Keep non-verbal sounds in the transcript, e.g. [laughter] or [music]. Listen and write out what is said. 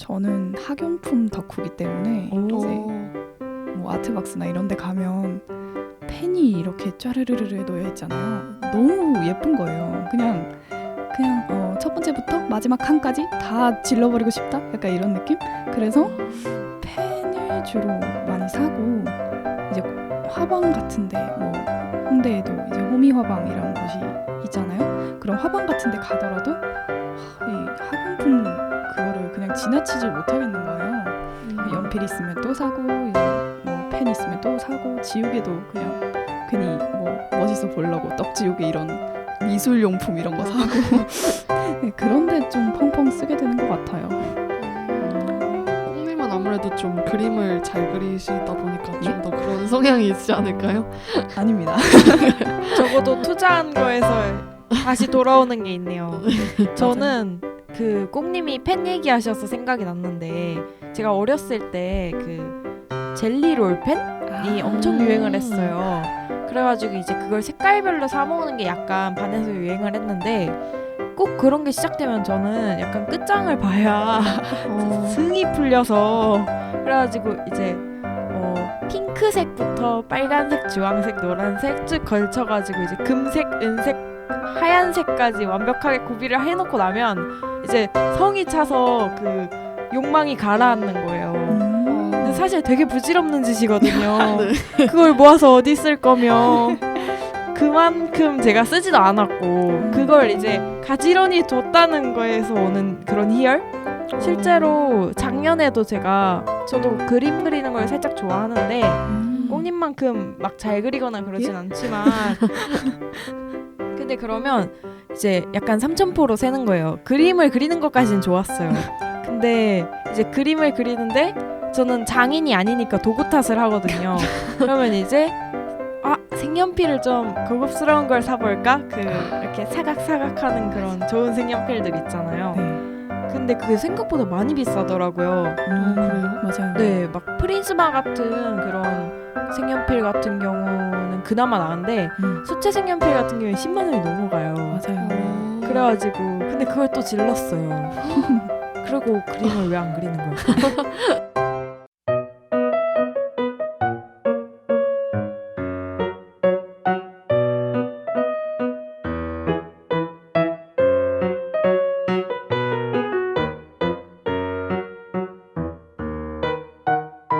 저는 학용품 덕후기 때문에 오. 이제 뭐 아트박스나 이런 데 가면 펜이 이렇게 쫘르르르 놓여 있잖아요. 너무 예쁜 거예요. 그냥 그냥 어, 첫 번째부터 마지막 칸까지 다 질러버리고 싶다? 약간 이런 느낌? 그래서 펜을 주로 많이 사고 이제 화방 같은데 뭐 홍대에도 이제 호미 화방이라는 곳이 있잖아요. 그런 화방 같은데 가더라도 지나치지 못하겠는 거예요. 연필 있으면 또 사고 뭐펜 있으면 또 사고 지우개도 그냥 괜히 뭐 멋있어 보려고 떡 지우개 이런 미술 용품 이런 거 사고 [laughs] 네, 그런데 좀 펑펑 쓰게 되는 것 같아요. 꽁님은 아무래도 좀 그림을 잘 그리시다 보니까 좀더 그런 성향이 있지 않을까요? [laughs] 아닙니다. 적어도 투자한 거에서 다시 돌아오는 게 있네요. [laughs] 저는 그 꽁님이 팬 얘기하셔서 생각이 났는데 제가 어렸을 때 그 젤리 롤펜이 엄청 유행을 했어요. 그래가지고 이제 그걸 색깔별로 사 먹는 게 약간 반에서 유행을 했는데 꼭 그런 게 시작되면 저는 약간 끝장을 봐야 어, [laughs] 승이 풀려서 그래가지고 이제 어, 핑크색부터 빨간색, 주황색, 노란색 쭉 걸쳐가지고 이제 금색, 은색, 하얀색까지 완벽하게 구비를 해놓고 나면 이제 성이 차서 그 욕망이 가라앉는 거예요. 음. 근데 사실 되게 부질없는 짓이거든요. [laughs] 네. 그걸 모아서 어디 쓸 거며 그만큼 제가 쓰지도 않았고 그걸 이제 가지런히 뒀다는 거에서 오는 그런 희열? 실제로 작년에도 제가 저도 그림 그리는 걸 살짝 좋아하는데 음. 꽁님만큼 막 잘 그리거나 그러진 예? 않지만 근데 그러면 이제 약간 삼천포로 세는 거예요. 그림을 그리는 것까지는 좋았어요. 근데 이제 그림을 그리는데 저는 장인이 아니니까 도구 탓을 하거든요. 그러면 이제 아 색연필을 좀 고급스러운 걸 사볼까? 그 이렇게 사각사각하는 그런 좋은 색연필들 있잖아요. 네. 근데 그게 생각보다 많이 비싸더라고요. 음? 맞아요. 네, 막 프린스마 같은 그런 색연필 같은 경우는 그나마 나은데 음, 수채 색연필 같은 경우에 10만 원이 넘어가요. 맞아요. 어. 그래가지고 근데 그걸 또 질렀어요. [laughs] 그리고 그림을 왜 안 그리는 걸까? [laughs]